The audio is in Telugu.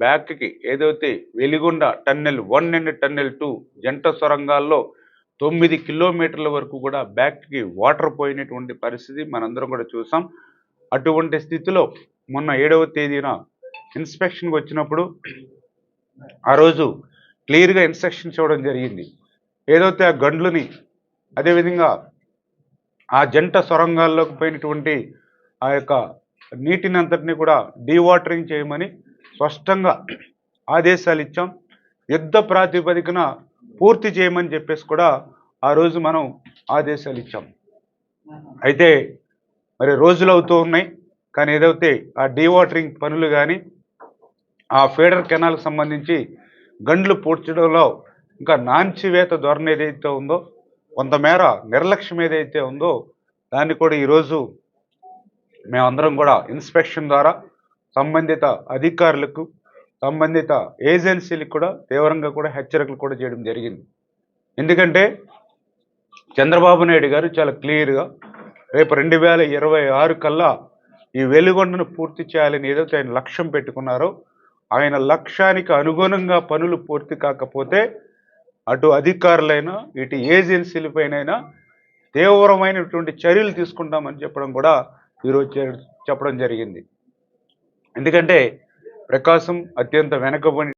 బ్యాక్కి ఏదైతే Veligonda tunnel one and tunnel two జంట సొరంగాల్లో తొమ్మిది కిలోమీటర్ల వరకు కూడా బ్యాక్కి వాటర్ పోయినటువంటి పరిస్థితి మనందరం కూడా చూసాం. అటువంటి స్థితిలో మొన్న ఏడవ తేదీన ఇన్స్పెక్షన్కి వచ్చినప్పుడు ఆ రోజు క్లియర్గా ఇన్స్ట్రక్షన్స్ ఇవ్వడం జరిగింది. ఏదైతే ఆ గండ్లని అదేవిధంగా ఆ జంట సొరంగాల్లోకి పోయినటువంటి ఆ యొక్క నీటిని అంతటిని కూడా డీవాటరింగ్ చేయమని స్పష్టంగా ఆదేశాలు ఇచ్చాం. యుద్ధ ప్రాతిపదికన పూర్తి చేయమని చెప్పేసి కూడా ఆ రోజు మనం ఆదేశాలు ఇచ్చాం. అయితే మరి రోజులు అవుతూ ఉన్నాయి. కానీ ఏదైతే ఆ డీవాటరింగ్ పనులు కానీ ఆ ఫీడర్ కెనాల్కి సంబంధించి గండ్లు పూడ్చడంలో ఇంకా నాంచివేత ధోరణి ఏదైతే ఉందో కొంతమేర నిర్లక్ష్యం ఏదైతే ఉందో దాన్ని కూడా ఈరోజు మేమందరం కూడా ఇన్స్పెక్షన్ ద్వారా సంబంధిత అధికారులకు సంబంధిత ఏజెన్సీలకు కూడా తీవ్రంగా కూడా హెచ్చరికలు కూడా చేయడం జరిగింది. ఎందుకంటే చంద్రబాబు నాయుడు గారు చాలా క్లియర్గా రేపు రెండు వేల ఇరవై ఆరు కల్లా ఈ వెలుగొండను పూర్తి చేయాలని ఏదైతే ఆయన లక్ష్యం పెట్టుకున్నారో ఆయన లక్ష్యానికి అనుగుణంగా పనులు పూర్తి కాకపోతే అటు అధికారులైనా ఇటు ఏజెన్సీలపైనైనా తీవ్రమైనటువంటి చర్యలు తీసుకుంటామని చెప్పడం కూడా ఈరోజు చెప్పడం జరిగింది. ఎందుకంటే ప్రకాశం అత్యంత వెనకబడి